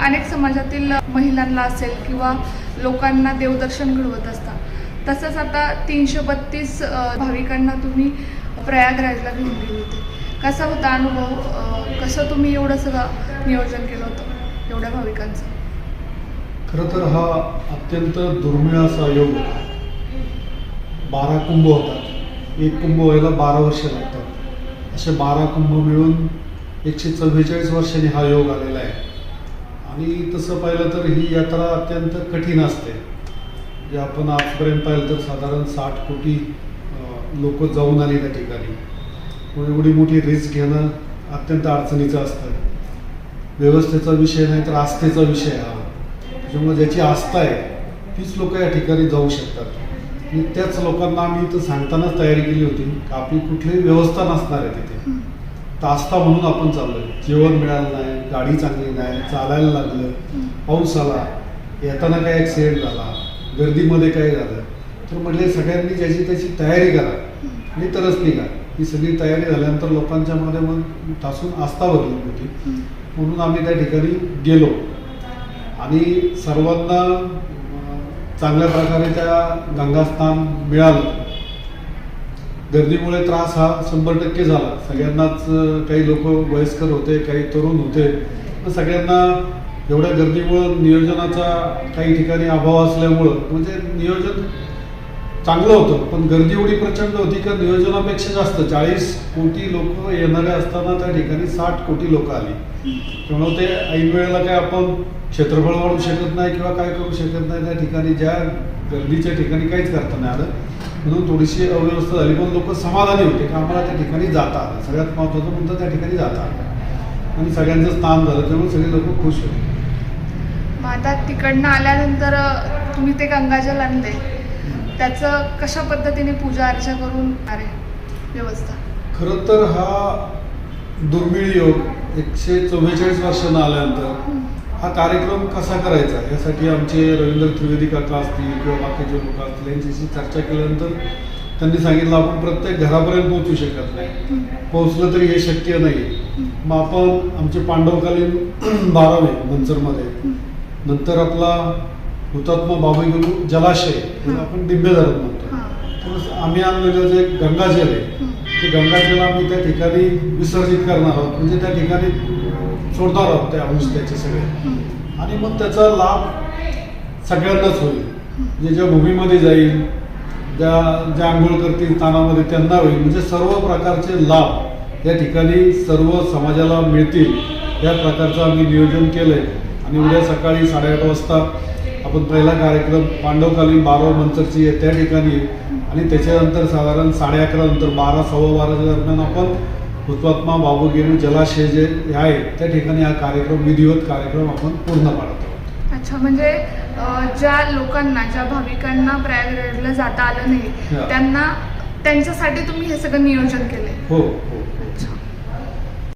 अनेक समाजातील महिलांना असेल किंवा लोकांना देवदर्शन घडवत असता तसंच आता तीनशे बत्तीस भाविकांना तुम्ही प्रयागराजला घेऊन गेले होते. कसा होता अनुभव? कसं तुम्ही एवढं सगळं नियोजन केलं होतं एवढ्या भाविकांचं? खरं तर हा अत्यंत दुर्मिळ असा योग होता. बारा कुंभ होतात. एक कुंभ व्हायला बारा वर्ष लागतात. असे बारा कुंभ मिळून एकशे चव्वेचाळीस वर्षांनी हा योग आलेला आहे. आणि तसं पाहिलं तर ही यात्रा अत्यंत कठीण असते. जे आपण आजपर्यंत पाहिलं तर साधारण साठ कोटी लोक जाऊन आली त्या ठिकाणी. मग एवढी मोठी रिस्क घेणं अत्यंत अडचणीचं असतं. व्यवस्थेचा विषय नाही तर आस्थेचा विषय हा. त्याच्यामुळे ज्याची आस्था आहे तीच लोक या ठिकाणी जाऊ शकतात. आणि त्याच लोकांना आम्ही इथं सांगतानाच तयारी केली होती आपली कुठलीही व्यवस्था नसणार आहे तिथे. तास्ता म्हणून आपण चाललोय. जेवण मिळालं नाही गाडी चांगली नाही चालायला लागलं पाऊस आला येताना काय ॲक्सिडेंट झाला गर्दीमध्ये काय झालं तर म्हटले सगळ्यांनी ज्याची त्याची तयारी करा. आणि तरच निघा. ही सगळी तयारी झाल्यानंतर लोकांच्या मध्ये मग तासून आस्था बदलून होती म्हणून आम्ही त्या ठिकाणी गेलो. आणि सर्वांना चांगल्या प्रकारे त्या गंगास्नान मिळालं. गर्दीमुळे त्रास हा शंभर टक्के झाला. सगळ्यांनाच काही लोक वयस्कर होते काही तरुण होते. सगळ्यांना एवढ्या गर्दीमुळं नियोजनाचा काही ठिकाणी अभाव असल्यामुळं म्हणजे नियोजन चांगलं होतं. पण गर्दी एवढी प्रचंड होती का नियोजनापेक्षा जास्त. चाळीस कोटी लोक येणारे असताना त्या ठिकाणी साठ कोटी लोक आली. त्यामुळे ते ऐन वेळेला काय आपण क्षेत्रफळ वाढू शकत नाही किंवा काय करू शकत नाही त्या ठिकाणी ज्या गर्दीच्या ठिकाणी काहीच करता नाही आलं. म्हणून थोडीशी अव्यवस्था झाली पण लोक समाधानी होते की आम्हाला त्या ठिकाणी जाता आलं. सगळ्यात महत्त्वाचं म्हणजे त्या ठिकाणी जाता आलं. आणि सगळ्यांचं स्थान झालं त्यामुळे सगळे लोक खुश होते. मग आता तिकडनं आल्यानंतर तुम्ही ते गंगाजल आणले. त्याचं कशा पद्धतीने पूजा अर्चा करून अरे व्यवस्था. खरं तर हा दुर्मिळ योग एकशे चव्वेचाळीस वर्षांना आल्यानंतर हा कार्यक्रम कसा करायचा? यासाठी आमचे रवींद्र त्रिवेदी काका असतील किंवा बाकीचे लोक असतील यांच्याशी चर्चा केल्यानंतर त्यांनी सांगितलं आपण प्रत्येक घरापर्यंत पोहोचू शकत नाही. पोहोचलं तरी हे शक्य नाही मग आपण आमचे पांडवकालीन बारावे मंचरमध्ये नंतर आपला हुतात्मा बाबूगुरु जलाशय त्याला आपण धरण म्हणतो. तर आम्ही आणलेलं जे गंगाजल आहे ते गंगाजल आम्ही त्या ठिकाणी विसर्जित करणार आहोत. म्हणजे त्या ठिकाणी सोडणार आहोत ते अंश त्याचे सगळे आणि मग त्याचा लाभ सगळ्यांनाच होईल. म्हणजे ज्या भूमीमध्ये जाईल ज्या ज्या आंघोळ करतील स्थानामध्ये त्यांना होईल. म्हणजे सर्व प्रकारचे लाभ या ठिकाणी सर्व समाजाला मिळतील. या प्रकारचं आम्ही नियोजन केलंय. आणि उद्या सकाळी साडेआठ वाजता आपण पहिला कार्यक्रम पांडवकालीन बारा मंचरची आहे त्या ठिकाणी आहे. आणि त्याच्यानंतर साधारण साडे अकरा नंतर बारा सव्वा बाराच्या दरम्यान आपण हुतात्मा बाबूगिरी जलाशय जे आहे त्या ठिकाणी हा कार्यक्रम विधिवत कार्यक्रम आपण पूर्ण पाडत अच्छा म्हणजे ज्या लोकांना ज्या भाविकांना प्रयागराजला जाता आलं नाही. त्यांना त्यांच्यासाठी तुम्ही हे सगळं नियोजन केलंय? हो.